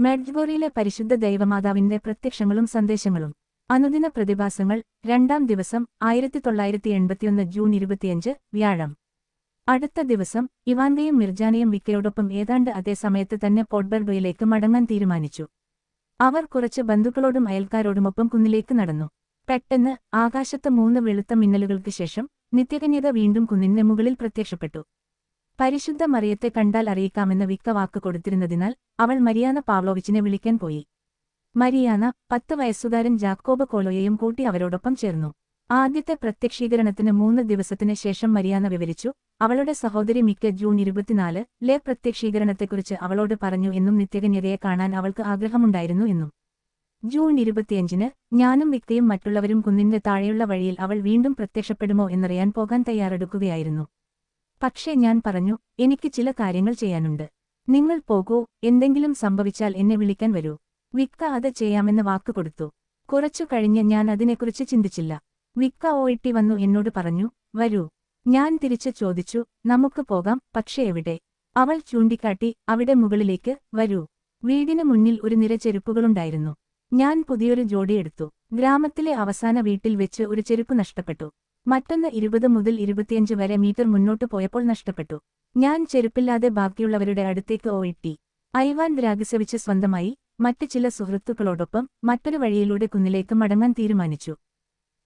മെഡ്ജഗോറിയിലെ പരിശുദ്ധ ദൈവമാതാവിന്റെ പ്രത്യക്ഷങ്ങളും സന്ദേശങ്ങളും. അനുദിന പ്രതിഭാസങ്ങൾ രണ്ടാം ദിവസം ആയിരത്തി തൊള്ളായിരത്തി എൺപത്തിയൊന്ന് ജൂൺ ഇരുപത്തിയഞ്ച് വ്യാഴം. അടുത്ത ദിവസം ഇവാന്റെയും മിർജാനയും വിക്കയോടൊപ്പം ഏതാണ്ട് അതേ സമയത്ത് തന്നെ പോട്ട്ബർഗോയിലേക്ക് മടങ്ങാൻ തീരുമാനിച്ചു. അവർ കുറച്ച് ബന്ധുക്കളോടും അയൽക്കാരോടുമൊപ്പം കുന്നിലേക്ക് നടന്നു. പെട്ടെന്ന് ആകാശത്ത് മൂന്ന് വെളുത്ത മിന്നലുകൾക്ക് ശേഷം നിത്യകന്യത വീണ്ടും കുന്നിന്റെ മുകളിൽ പ്രത്യക്ഷപ്പെട്ടു. പരിശുദ്ധ മറിയത്തെ കണ്ടാൽ അറിയിക്കാമെന്ന് വിക്ക വാക്ക് കൊടുത്തിരുന്നതിനാൽ അവൾ മരിയാന പാവ്ലോവിച്ചിനെ വിളിക്കാൻ പോയി. മരിയാന പത്ത് വയസ്സുകാരൻ ജാക്കോബ് കോലോയെയും കൂട്ടി അവരോടൊപ്പം ചേർന്നു. ആദ്യത്തെ പ്രത്യക്ഷീകരണത്തിന് മൂന്ന് ദിവസത്തിന് ശേഷം മരിയാന വിവരിച്ചു അവളുടെ സഹോദരി മിക്ക ജൂൺ ഇരുപത്തിനാല് ലെ പ്രത്യക്ഷീകരണത്തെക്കുറിച്ച് അവളോട് പറഞ്ഞു എന്നും നിത്യകന്യതയെ കാണാൻ അവൾക്ക് ആഗ്രഹമുണ്ടായിരുന്നു എന്നും. ജൂൺ ഇരുപത്തിയഞ്ചിന് ഞാനും വിക്തയും മറ്റുള്ളവരും കുന്നിന്റെ താഴെയുള്ള വഴിയിൽ അവൾ വീണ്ടും പ്രത്യക്ഷപ്പെടുമോ എന്നറിയാൻ പോകാൻ തയ്യാറെടുക്കുകയായിരുന്നു. പക്ഷേ ഞാൻ പറഞ്ഞു എനിക്ക് ചില കാര്യങ്ങൾ ചെയ്യാനുണ്ട്. നിങ്ങൾ പോകൂ എന്തെങ്കിലും സംഭവിച്ചാൽ എന്നെ വിളിക്കാൻ വരൂ. വിക്ക അത് ചെയ്യാമെന്ന് വാക്ക് കൊടുത്തു. കുറച്ചു കഴിഞ്ഞ് ഞാൻ അതിനെക്കുറിച്ച് ചിന്തിച്ചില്ല. വിക്ക ഓയിട്ടി വന്നു എന്നോട് പറഞ്ഞു വരൂ. ഞാൻ തിരിച്ചു ചോദിച്ചു നമുക്ക് പോകാം പക്ഷേ എവിടെ? അവൾ ചൂണ്ടിക്കാട്ടി അവിടെ മുകളിലേക്ക് വരൂ. വീടിന് മുന്നിൽ ഒരു നിര ചെരുപ്പുകളുണ്ടായിരുന്നു. ഞാൻ പുതിയൊരു ജോഡിയെടുത്തു ഗ്രാമത്തിലെ അവസാന വീട്ടിൽ വെച്ച് ഒരു ചെരുപ്പ് നഷ്ടപ്പെട്ടു. മറ്റൊന്ന് ഇരുപത് മുതൽ ഇരുപത്തിയഞ്ച് വരെ മീറ്റർ മുന്നോട്ട് പോയപ്പോൾ നഷ്ടപ്പെട്ടു. ഞാൻ ചെരുപ്പില്ലാതെ ബാക്കിയുള്ളവരുടെ അടുത്തേക്ക് ഓയിട്ടി ഐവാൻ രാഗസവിച്ച് സ്വന്തമായി മറ്റ് ചില സുഹൃത്തുക്കളോടൊപ്പം മറ്റൊരു വഴിയിലൂടെ കുന്നിലേക്ക് മടങ്ങാൻ തീരുമാനിച്ചു.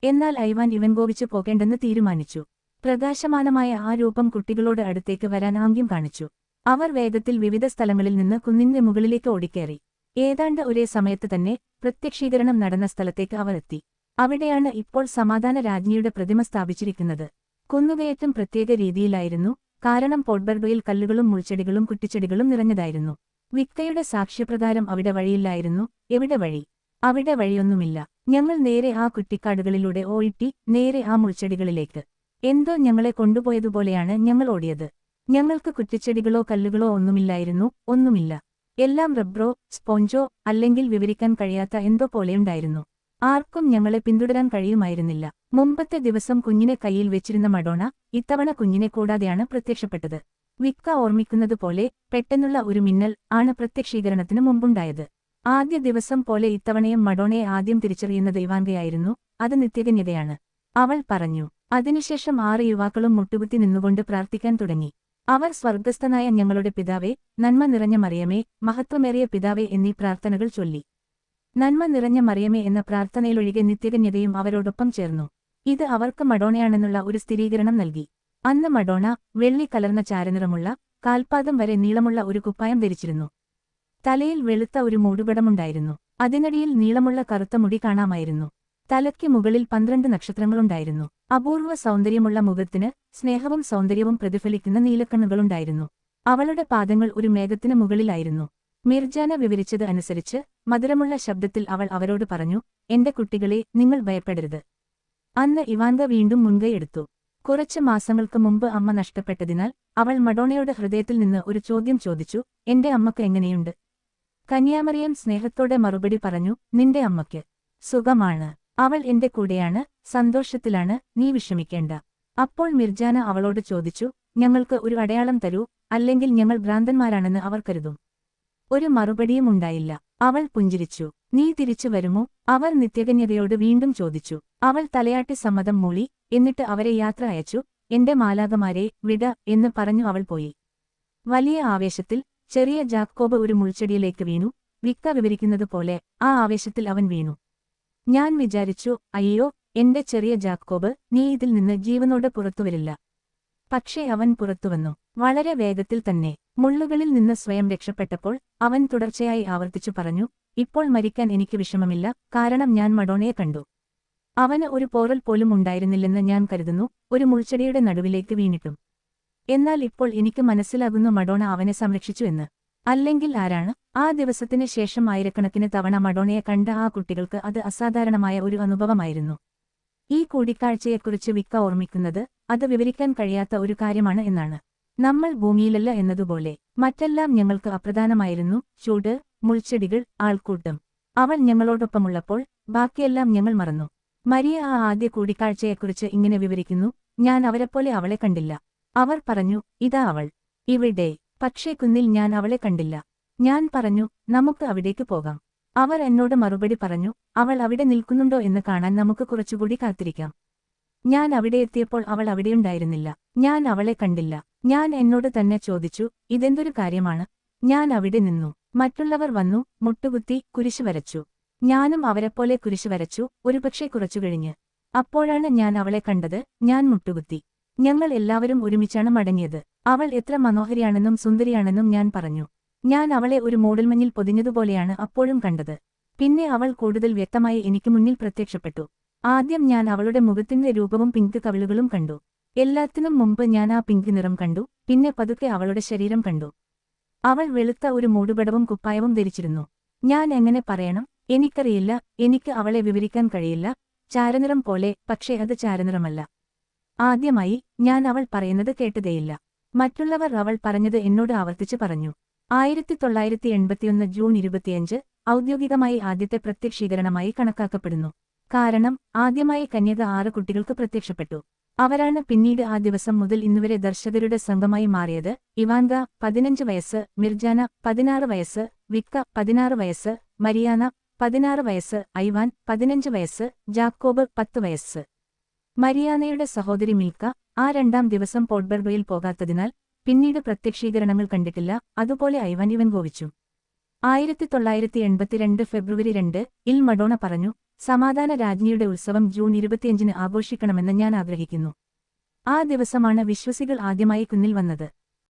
എന്നാൽ ഐവാൻ ഇവൻകോവിച്ച് പോകേണ്ടെന്ന് തീരുമാനിച്ചു. പ്രകാശമാനമായ ആ രൂപം കുട്ടികളോട് അടുത്തേക്ക് വരാൻ ആംഗ്യം കാണിച്ചു. അവർ വേഗത്തിൽ വിവിധ സ്ഥലങ്ങളിൽ നിന്ന് കുന്നിന്റെ മുകളിലേക്ക് ഓടിക്കേറി. ഏതാണ്ട് ഒരേ സമയത്ത് തന്നെ പ്രത്യക്ഷീകരണം നടന്ന സ്ഥലത്തേക്ക് അവർ എത്തി. അവിടെയാണ് ഇപ്പോൾ സമാധാന രാജ്ഞിയുടെ പ്രതിമ സ്ഥാപിച്ചിരിക്കുന്നത്. കുന്നുകയറ്റം പ്രത്യേക രീതിയിലായിരുന്നു കാരണം പോഡ്ബർബയിൽ കല്ലുകളും മുൾച്ചെടികളും കുറ്റിച്ചെടികളും നിറഞ്ഞതായിരുന്നു. വിക്തയുടെ സാക്ഷ്യപ്രകാരം അവിടെ വഴിയില്ലായിരുന്നു എവിടെ വഴി? അവിടെ വഴിയൊന്നുമില്ല. ഞങ്ങൾ നേരെ ആ കുറ്റിക്കാടുകളിലൂടെ ഓയിട്ടി നേരെ ആ മുൾച്ചെടികളിലേക്ക്. എന്തോ ഞങ്ങളെ കൊണ്ടുപോയതുപോലെയാണ് ഞങ്ങൾ ഓടിയത്. ഞങ്ങൾക്ക് കുറ്റിച്ചെടികളോ കല്ലുകളോ ഒന്നുമില്ലായിരുന്നു ഒന്നുമില്ല. എല്ലാം റബ്ബറോ സ്പോഞ്ചോ അല്ലെങ്കിൽ വിവരിക്കാൻ കഴിയാത്ത എന്തോ പോലെയുണ്ടായിരുന്നു ആർക്കും ഞങ്ങളെ പിന്തുടരാൻ കഴിയുമായിരുന്നില്ല. മുമ്പത്തെ ദിവസം കുഞ്ഞിനെ കയ്യിൽ വെച്ചിരുന്ന മഡോണ ഇത്തവണ കുഞ്ഞിനെ കൂടാതെയാണ് പ്രത്യക്ഷപ്പെട്ടത്. വിക്ക ഓർമ്മിക്കുന്നതുപോലെ പെട്ടെന്നുള്ള ഒരു മിന്നൽ ആണ് പ്രത്യക്ഷീകരണത്തിന് മുമ്പുണ്ടായത്. ആദ്യ ദിവസം പോലെ ഇത്തവണയും മഡോണയെ ആദ്യം തിരിച്ചറിയുന്ന ദൈവാംഗയായിരുന്നു. അത് നിത്യകന്യതയാണ്. അവൾ പറഞ്ഞു അതിനുശേഷം ആറ് യുവാക്കളും മുട്ടുകുത്തി നിന്നുകൊണ്ട് പ്രാർത്ഥിക്കാൻ തുടങ്ങി. അവർ സ്വർഗസ്ഥനായ ഞങ്ങളുടെ പിതാവേ നന്മ നിറഞ്ഞ മറിയമേ മഹത്വമേറിയ പിതാവേ എന്നീ പ്രാർത്ഥനകൾ ചൊല്ലി. നന്മ നിറഞ്ഞ മറിയമേ എന്ന പ്രാർത്ഥനയിലൊഴികെ നിത്യകന്യതയും അവരോടൊപ്പം ചേർന്നു. ഇത് അവർക്ക് മഡോണയാണെന്നുള്ള ഒരു സ്ഥിരീകരണം നൽകി. അന്ന് മഡോണ വെള്ളി കലർന്ന ചാരനിറമുള്ള കാൽപാദം വരെ നീളമുള്ള ഒരു കുപ്പായം ധരിച്ചിരുന്നു. തലയിൽ വെളുത്ത ഒരു മൂടുപടമുണ്ടായിരുന്നു. അതിനടിയിൽ നീളമുള്ള കറുത്ത മുടി കാണാമായിരുന്നു. തലയ്ക്ക് മുകളിൽ പന്ത്രണ്ട് നക്ഷത്രങ്ങളുണ്ടായിരുന്നു. അപൂർവ സൗന്ദര്യമുള്ള മുഖത്തിന് സ്നേഹവും സൗന്ദര്യവും പ്രതിഫലിക്കുന്ന നീലക്കണ്ണുകളുണ്ടായിരുന്നു. അവളുടെ പാദങ്ങൾ ഒരു മേഘത്തിന് മുകളിലായിരുന്നു. മിർജാന വിവരിച്ചത് അനുസരിച്ച് മധുരമുള്ള ശബ്ദത്തിൽ അവൾ അവരോട് പറഞ്ഞു എന്റെ കുട്ടികളെ നിങ്ങൾ ഭയപ്പെടരുത് അന്ന് ഇവാന്ത വീണ്ടും മുൻകൈയെടുത്തു കുറച്ച് മാസങ്ങൾക്ക് മുമ്പ് അമ്മ നഷ്ടപ്പെട്ടതിനാൽ അവൾ മഡോണയുടെ ഹൃദയത്തിൽ നിന്ന് ഒരു ചോദ്യം ചോദിച്ചു എന്റെ അമ്മയ്ക്ക് എങ്ങനെയുണ്ട് കന്യാമറിയം സ്നേഹത്തോടെ മറുപടി പറഞ്ഞു നിന്റെ അമ്മയ്ക്ക് സുഖമാണ്. അവൾ എന്റെ കൂടെയാണ് സന്തോഷത്തിലാണ് നീ വിഷമിക്കേണ്ട അപ്പോൾ മിർജാന അവളോട് ചോദിച്ചു ഞങ്ങൾക്ക് ഒരു അടയാളം തരൂ അല്ലെങ്കിൽ ഞങ്ങൾ ഭ്രാന്തന്മാരാണെന്ന് അവർ കരുതും ഒരു മറുപടിയും ഉണ്ടായില്ല. അവൾ പുഞ്ചിരിച്ചു. നീ തിരിച്ചു വരുമോ? അവർ നിത്യകന്യതയോട് വീണ്ടും ചോദിച്ചു. അവൾ തലയാട്ടി സമ്മതം മൂളി എന്നിട്ട് അവരെ യാത്ര അയച്ചു. എന്റെ മാലാകമാരെ വിട എന്ന് പറഞ്ഞു അവൾ പോയി. വലിയ ആവേശത്തിൽ ചെറിയ ജാക്കോബ് ഒരു മുൾച്ചെടിയിലേക്ക് വീണു. വിക്ക വിവരിക്കുന്നത് പോലെ ആ ആവേശത്തിൽ അവൻ വീണു. ഞാൻ വിചാരിച്ചു അയ്യോ എന്റെ ചെറിയ ജാക്കോബ് നീ ഇതിൽ നിന്ന് ജീവനോട് പുറത്തുവരില്ല പക്ഷേ അവൻ പുറത്തുവന്നു വളരെ വേഗത്തിൽ തന്നെ മുള്ളുകളിൽ നിന്ന് സ്വയം രക്ഷപ്പെട്ടപ്പോൾ അവൻ തുടർച്ചയായി ആവർത്തിച്ചു പറഞ്ഞു ഇപ്പോൾ മരിക്കാൻ എനിക്ക് വിഷമമില്ല കാരണം ഞാൻ മഡോണയെ കണ്ടു. അവന് ഒരു പോറൽ പോലും ഉണ്ടായിരുന്നില്ലെന്ന് ഞാൻ കരുതുന്നു ഒരു മുൾച്ചെടിയുടെ നടുവിലേക്ക് വീണിട്ടും. എന്നാൽ ഇപ്പോൾ എനിക്ക് മനസ്സിലാകുന്നു മഡോണ അവനെ സംരക്ഷിച്ചു എന്ന്. അല്ലെങ്കിൽ ആരാണ്? ആ ദിവസത്തിന് ശേഷം ആയിരക്കണക്കിന് തവണ മഡോണയെ കണ്ട ആ കുട്ടികൾക്ക് അത് അസാധാരണമായ ഒരു അനുഭവമായിരുന്നു. ഈ കൂടിക്കാഴ്ചയെക്കുറിച്ച് വിക്ക ഓർമ്മിക്കുന്നത് അത് വിവരിക്കാൻ കഴിയാത്ത ഒരു കാര്യമാണ് എന്നാണ്. നമ്മൾ ഭൂമിയിലല്ല എന്നതുപോലെ മറ്റെല്ലാം ഞങ്ങൾക്ക് അപ്രധാനമായിരുന്നു ചൂട് മുൾച്ചെടികൾ ആൾക്കൂട്ടം. അവൾ ഞങ്ങളോടൊപ്പമുള്ളപ്പോൾ ബാക്കിയെല്ലാം ഞങ്ങൾ മറന്നു. മരിയ ആ ആദ്യ കൂടിക്കാഴ്ചയെക്കുറിച്ച് ഇങ്ങനെ വിവരിക്കുന്നു ഞാൻ അവരെപ്പോലെ അവളെ കണ്ടില്ല. അവർ പറഞ്ഞു ഇതാ അവൾ. ഇവിടെ. പക്ഷേ കുന്നിൽ ഞാൻ അവളെ കണ്ടില്ല. ഞാൻ പറഞ്ഞു നമുക്ക് അവിടേക്ക് പോകാം. അവർ എന്നോട് മറുപടി പറഞ്ഞു അവൾ അവിടെ നിൽക്കുന്നുണ്ടോ എന്ന് കാണാൻ നമുക്ക് കുറച്ചുകൂടി കാത്തിരിക്കാം. ഞാൻ അവിടെ എത്തിയപ്പോൾ അവൾ അവിടെയുണ്ടായിരുന്നില്ല ഞാൻ അവളെ കണ്ടില്ല. ഞാൻ എന്നോട് തന്നെ ചോദിച്ചു ഇതെന്തൊരു കാര്യമാണ്? ഞാൻ അവിടെ നിന്നു. മറ്റുള്ളവർ വന്നു മുട്ടുകുത്തി കുരിശു വരച്ചു. ഞാനും അവരെപ്പോലെ കുരിശു വരച്ചു ഒരുപക്ഷെ കുറച്ചു കഴിഞ്ഞ്. അപ്പോഴാണ് ഞാൻ അവളെ കണ്ടത് ഞാൻ മുട്ടുകുത്തി. ഞങ്ങൾ എല്ലാവരും ഒരുമിച്ചാണ് മടങ്ങിയത്. അവൾ എത്ര മനോഹരിയാണെന്നും സുന്ദരിയാണെന്നും ഞാൻ പറഞ്ഞു. ഞാൻ അവളെ ഒരു മൂടൽമഞ്ഞിൽ പൊതിഞ്ഞതുപോലെയാണ് അപ്പോഴും കണ്ടത്. പിന്നെ അവൾ കൂടുതൽ വ്യക്തമായി എനിക്ക് മുന്നിൽ പ്രത്യക്ഷപ്പെട്ടു. ആദ്യം ഞാൻ അവളുടെ മുഖത്തിന്റെ രൂപവും പിങ്ക് കവിളുകളും കണ്ടു. എല്ലാത്തിനും മുമ്പ് ഞാൻ ആ പിങ്ക് നിറം കണ്ടു. പിന്നെ പതുക്കെ അവളുടെ ശരീരം കണ്ടു. അവൾ വെളുത്ത ഒരു മൂടുപടവും കുപ്പായവും ധരിച്ചിരുന്നു. ഞാൻ എങ്ങനെ പറയണം? എനിക്കറിയില്ല. എനിക്ക് അവളെ വിവരിക്കാൻ കഴിയില്ല. ചാരനിറം പോലെ പക്ഷേ അത് ചാരനിറമല്ല. ആദ്യമായി ഞാൻ അവൾ പറയുന്നത് കേട്ടതേയില്ല. മറ്റുള്ളവർ അവൾ പറഞ്ഞത് എന്നോട് ആവർത്തിച്ച് പറഞ്ഞു. ആയിരത്തി തൊള്ളായിരത്തി എൺപത്തിയൊന്ന് ജൂൺ ഇരുപത്തിയഞ്ച് ഔദ്യോഗികമായി ആദ്യത്തെ പ്രത്യക്ഷീകരണമായി കണക്കാക്കപ്പെടുന്നു. കാരണം ആദ്യമായി കന്യക ആറ് കുട്ടികൾക്ക് പ്രത്യക്ഷപ്പെട്ടു. അവരാണ് പിന്നീട് ആ ദിവസം മുതൽ ഇന്നുവരെ ദർശകരുടെ സംഘമായി മാറിയത്. ഇവാൻഗ പതിനഞ്ച് വയസ്സ് മിർജാന പതിനാറ് വയസ്സ് വിക്ക പതിനാറ് വയസ്സ് മരിയാന പതിനാറ് വയസ്സ് ഐവാൻ പതിനഞ്ച് വയസ്സ് ജാക്കോബ് പത്ത് വയസ്സ്. മരിയാനയുടെ സഹോദരി മിൽക്ക ആ രണ്ടാം ദിവസം പോട്ട്ബർഗോയിൽ പോകാത്തതിനാൽ പിന്നീട് പ്രത്യക്ഷീകരണങ്ങൾ കണ്ടിട്ടില്ല. അതുപോലെ ഐവാൻ ഇവൻ ഗോവിച്ചു ആയിരത്തി തൊള്ളായിരത്തി എൺപത്തിരണ്ട് ഫെബ്രുവരി രണ്ട് ഇൽ മഡോണ പറഞ്ഞു സമാധാന രാജ്ഞിയുടെ ഉത്സവം ജൂൺ ഇരുപത്തിയഞ്ചിന് ആഘോഷിക്കണമെന്ന് ഞാൻ ആഗ്രഹിക്കുന്നു. ആ ദിവസമാണ് വിശ്വസികൾ ആദ്യമായി കുന്നിൽ വന്നത്.